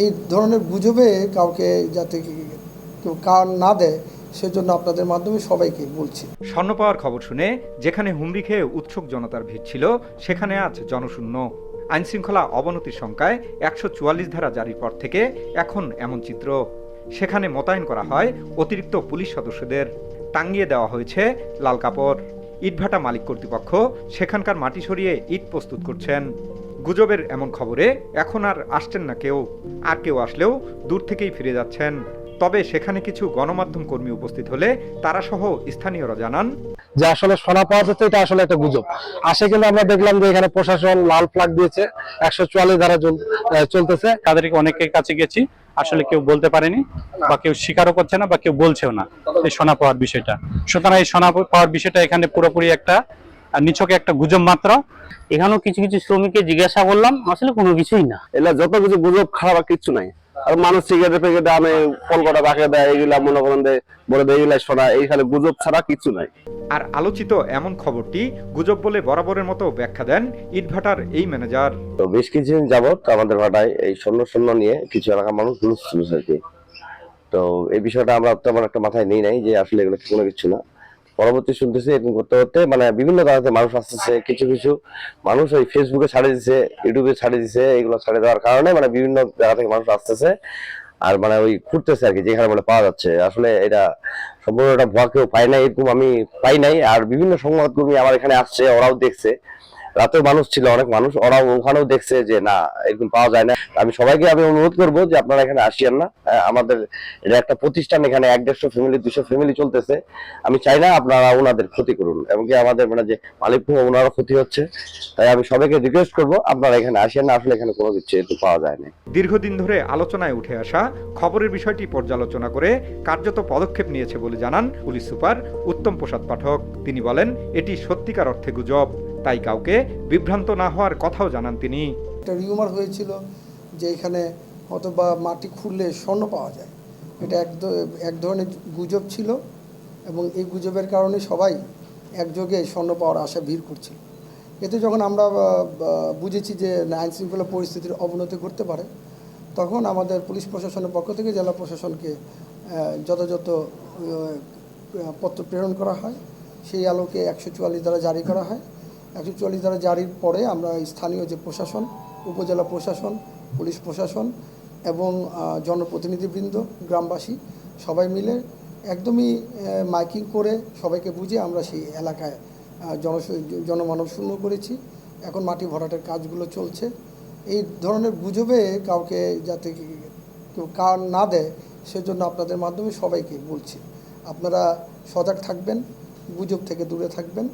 এই ধরনের গুজবে কাউকে যাতে কেউ কান না দেয়, সেজন্য আপনাদের মাধ্যমে সবাইকে বলছি। স্বর্ণ পাওয়ার খবর শুনে যেখানে হুমড়ি খেয়ে উৎসুক জনতার ভিড় ছিল, সেখানে আজ জনশূন্য। আইনশৃঙ্খলা অবনতির সংখ্যায় একশো চুয়াল্লিশ ধারা জারির পর থেকে এখন এমন চিত্র। সেখানে মোতায়েন করা হয় অতিরিক্ত পুলিশ সদস্যদের। টাঙ্গিয়ে দেওয়া হয়েছে লাল কাপড়। ইটভাটা মালিক কর্তৃপক্ষ সেখানকার মাটি সরিয়ে ইট প্রস্তুত করছেন। গুজবের এমন খবরে এখন আর আসছেন না কেউ। আর কেউ আসলেও দূর থেকেই ফিরে যাচ্ছেন। তবে সেখানে কিছু গণমাধ্যম কর্মী উপস্থিত হলে তারা সহ স্থানীয়রা জানান যে আসলে সোনা পাওয়া যাচ্ছে এটা আসলে একটা গুজব। আসে কিন্তু আমরা দেখলাম যে এখানে প্রশাসন লাল ফ্লাগ দিয়েছে একশো চুয়াল্লিশ ধারা চলতেছে। তাদেরকে অনেকের কাছে গেছি আসলে কেউ বলতে পারেনি বা কেউ স্বীকারও করছে না বা কেউ বলছেও না এই সোনা পাওয়ার বিষয়টা। সুতরাং এই সোনা পাওয়ার বিষয়টা এখানে পুরোপুরি একটা আহ, নিছকে একটা গুজব মাত্র। এখানেও কিছু কিছু শ্রমিককে জিজ্ঞাসা করলাম আসলে কোনো কিছুই না। এগুলা যত কিছু গুজব খারাপ আর কিচ্ছু নাই। আর মানুষ সিগারেট ফেগে আনে কলকাতা বাঁকে দেয় এগুলা মনে করেন বলে দেয় এগুলা শোনা এই খালি গুজব ছাড়া কিছু নাই। আর আলোচিত এমন খবরটি গুজব বলে বরাবরের মতো ব্যাখ্যা দেন ইটভাটার এই ম্যানেজার। তো বেশ কিছুদিন যাবত আমাদের ভাটায় এই শূন্য শূন্য নিয়ে কিছু এলাকার মানুষ আর কি তো এই বিষয়টা আমরা তেমন একটা মাথায় নেই নাই যে আসলে এগুলো কোনো কিছু না। পরবর্তী শুনতেছি এরকম করতে করতে মানে বিভিন্ন কারণে মানুষ আসতেছে, কিছু কিছু মানুষ ওই ফেসবুকে ছাড়িয়ে দিছে ইউটিউবে ছাড়িয়ে দিছে, এগুলো ছাড়ে দেওয়ার কারণে মানে বিভিন্ন জায়গা থেকে মানুষ আসতেছে আর মানে ওই ঘুরতেছে আর কি যেখানে মানে পাওয়া যাচ্ছে। আসলে এটা সম্পূর্ণ একটা ভুয়া কেউ পাই নাই, এরকম আমি পাই নাই। আর বিভিন্ন সংবাদকর্মী আমার এখানে আসছে, ওরাও দেখছে। রাতেও মানুষ ছিল, অনেক মানুষ, ওরাও ওখানেও দেখছে যে না, এরকম পাওয়া যায় না। আমি সবাইকে আমি অনুরোধ করব যে আপনারা এখানে আসিয়েন না। আমাদের এটা একটা প্রতিষ্ঠান, এখানে এক দেড়শো ফ্যামিলি দুশো ফ্যামিলি চলতেছে। আমি চাই না আপনারা ওনাদের ক্ষতি করুন এমনকি আমাদের মানে যে মালিক ওনারও ক্ষতি হচ্ছে। তাই আমি সবাইকে রিকোয়েস্ট করব, আপনারা এখানে আসেন না, আসলে এখানে কোনো কিছু এরকম পাওয়া যায় না। দীর্ঘদিন ধরে আলোচনায় উঠে আসা খবরের বিষয়টি পর্যালোচনা করে কার্যত পদক্ষেপ নিয়েছে বলে জানান পুলিশ সুপার উত্তম প্রসাদ পাঠক। তিনি বলেন, এটি সত্যিকার অর্থে গুজব। তাই কাউকে বিভ্রান্ত না হওয়ার কথাও জানান তিনি। একটা রিউমার হয়েছিল যে এখানে হয়তো বা মাটি খুললে স্বর্ণ পাওয়া যায়। এটা এক এক ধরনের গুজব ছিল এবং এই গুজবের কারণে সবাই একযোগে স্বর্ণ পাওয়ার আশা ভিড় করছিল। এতে যখন আমরা বুঝেছি যে আইন শৃঙ্খলা পরিস্থিতির অবনতি করতে পারে, তখন আমাদের পুলিশ প্রশাসনের পক্ষ থেকে জেলা প্রশাসনকে যথাযথ পত্র প্রেরণ করা হয়। সেই আলোকে একশো চুয়াল্লিশ দ্বারা জারি করা হয়। একশো চুয়াল্লিশ দ্বারা জারির পরে আমরা স্থানীয় যে প্রশাসন, উপজেলা প্রশাসন, পুলিশ প্রশাসন এবং জনপ্রতিনিধিবৃন্দ, গ্রামবাসী সবাই মিলে একদমই মাইকিং করে সবাইকে বুঝে আমরা সেই এলাকায় জন জনমানব শূন্য করেছি। এখন মাটি ভরাটের কাজগুলো চলছে। এই ধরনের গুজবে কাউকে যাতে কেউ কান না দেয় সেজন্য আপনাদের মাধ্যমে সবাইকে বলছি। আপনারা সজাগ থাকবেন, গুজব থেকে দূরে থাকবেন।